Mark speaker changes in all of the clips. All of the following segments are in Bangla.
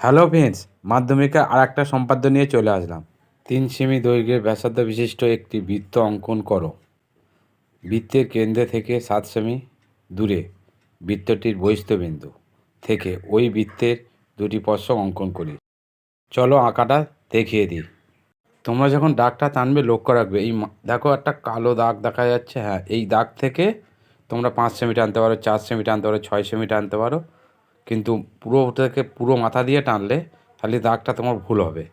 Speaker 1: হ্যালো ফ্রেন্ডস মাধ্যমিকের আর একটা সম্পাদ্য নিয়ে চলে আসলাম। তিন সেমি দৈর্ঘ্যের ব্যাসার্ধ বিশিষ্ট একটি বৃত্ত অঙ্কন করো। বৃত্তের কেন্দ্রে থেকে সাত সেমি দূরে বৃত্তটির বহিস্থবিন্দু থেকে ওই বৃত্তের দুটি স্পর্শক অঙ্কন করি। চলো আঁকাটা দেখিয়ে দিই। তোমরা যখন দাগটা টানবে, লক্ষ্য রাখবে, এই দেখো একটা কালো দাগ দেখা যাচ্ছে হ্যাঁ এই দাগ থেকে তোমরা পাঁচ সেমি টানতে পারো, চার সেমি টানতে পারো, ছয় সেমি টানতে পারো। কিন্তু পুরো থেকে পুরো মাথা দিয়ে টানলে তাহলে দাগটা তোমার ভুল হবে।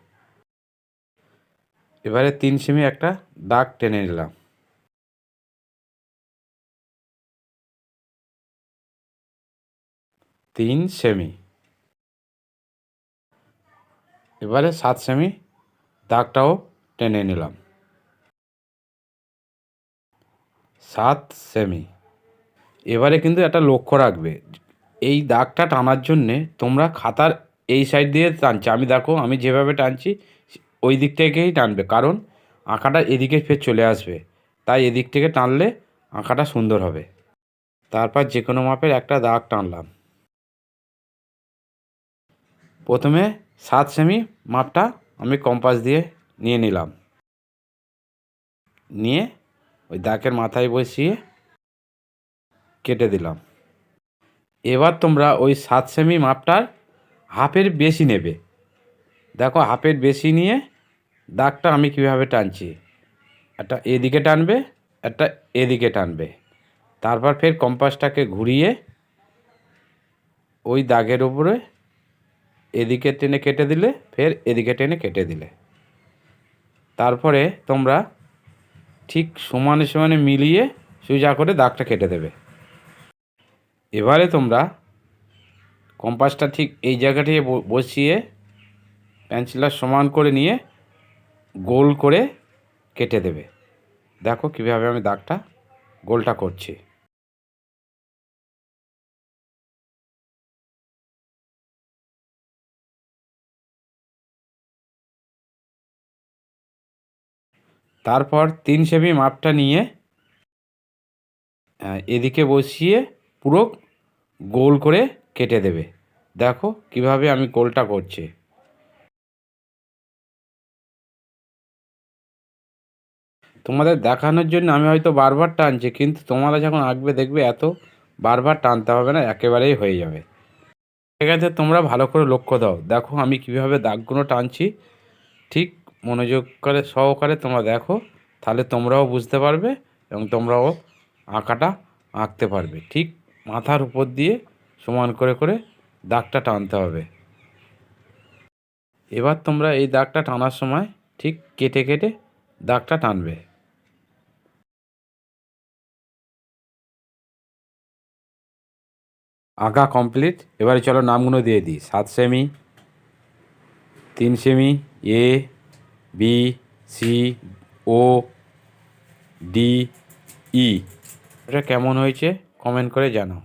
Speaker 1: এবারে তিন সেমি একটা দাগ টেনে নিলাম। তিন সেমি। এবারে সাত সেমি দাগটাও টেনে নিলাম। সাত সেমি। এবারে কিন্তু একটা লক্ষ্য রাখবে এই দাগটা টানার জন্যে তোমরা খাতার এই সাইড দিয়ে টানছি। আমি দেখো, আমি যেভাবে টানছি, ওই দিক থেকেই টানবে। কারণ আঁকাটা এদিকে ফের চলে আসবে। তাই এদিক থেকে টানলে আঁকাটা সুন্দর হবে। তারপর যে কোনো মাপের একটা দাগ টানলাম। প্রথমে সাত সেমি মাপটা আমি কম্পাস দিয়ে নিয়ে নিলাম। নিয়ে ওই দাগের মাথায় বসিয়ে কেটে দিলাম। এবার তোমরা ওই সাত সেমি মাপটার হাফের বেশি নেবে। দেখো, হাফের বেশি নিয়ে দাগটা আমি কীভাবে টানছি। একটা এদিকে টানবে, একটা এদিকে টানবে। তারপর ফের কম্পাসটাকে ঘুরিয়ে ওই দাগের উপরে এদিকে টেনে কেটে দিলে, ফের এদিকে টেনে কেটে দিলে। তারপরে তোমরা ঠিক সমানে সমানে মিলিয়ে সোজা করে দাগটা কেটে দেবে। এবারে তোমরা কম্পাসটা ঠিক এই জায়গাটি বসিয়ে পেন্সিলটা সমান করে নিয়ে গোল করে কেটে দেবে। দেখো কীভাবে আমি দাগটা গোলটা করছি। তারপর তিন সেমি মাপটা নিয়ে এদিকে বসিয়ে পুরো গোল করে কেটে দেবে। দেখো কীভাবে আমি গোলটা করছি। তোমাদের দেখানোর জন্য আমি হয়তো বারবার টানছি, কিন্তু তোমরা যখন আঁকবে, দেখবে এত বারবার টানতে হবে না, একেবারেই হয়ে যাবে। ঠিক আছে, তোমরা ভালো করে লক্ষ্য দাও। দেখো আমি কীভাবে দাগগুলো টানছি। ঠিক মনোযোগ করে, সহকারে তোমরা দেখো, তাহলে তোমরাও বুঝতে পারবে এবং তোমরাও আঁকাটা আঁকতে পারবে। ঠিক মাথার উপর দিয়ে সমান করে করে দাগটা টানতে হবে। এবার তোমরা এই দাগটা টানার সময় ঠিক কেটে কেটে দাগটা টানবে। আঁকা কমপ্লিট। এবারে চলো নামগুলো দিয়ে দিই। সাত সেমি, তিন semi, A, B, C, O, D, E. এটা কেমন হয়েছে? কমেন্ট করে জানাও।